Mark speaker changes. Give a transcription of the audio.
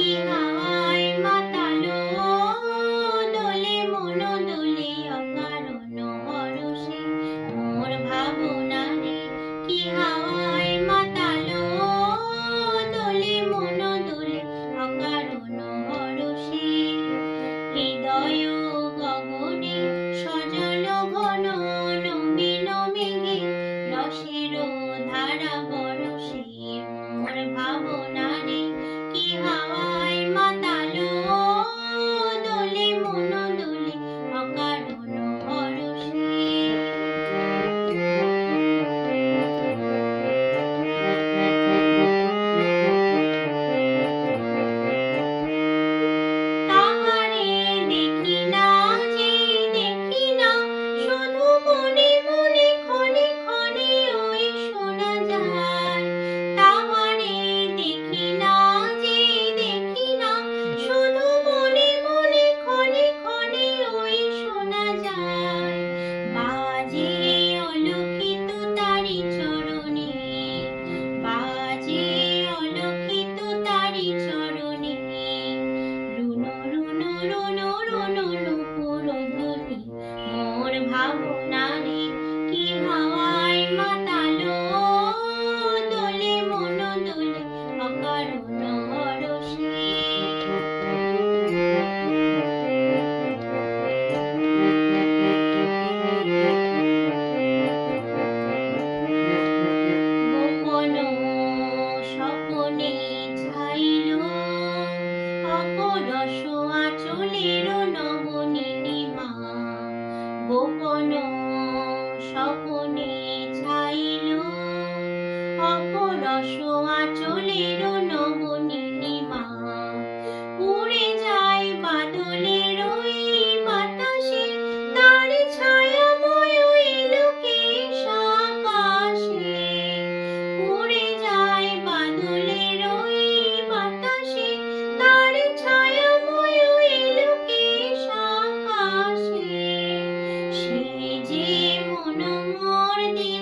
Speaker 1: Amen. লুলু পুরোধনি মোর ভাবনা রে কি হাওয়ায় মাতালো? দোলে মন দোলে অকারণ হরষে গোপন স্বপনে ছাইল অপরস আচলেরও সপনে স্বপনে ছাইল অপরস আচলের morning.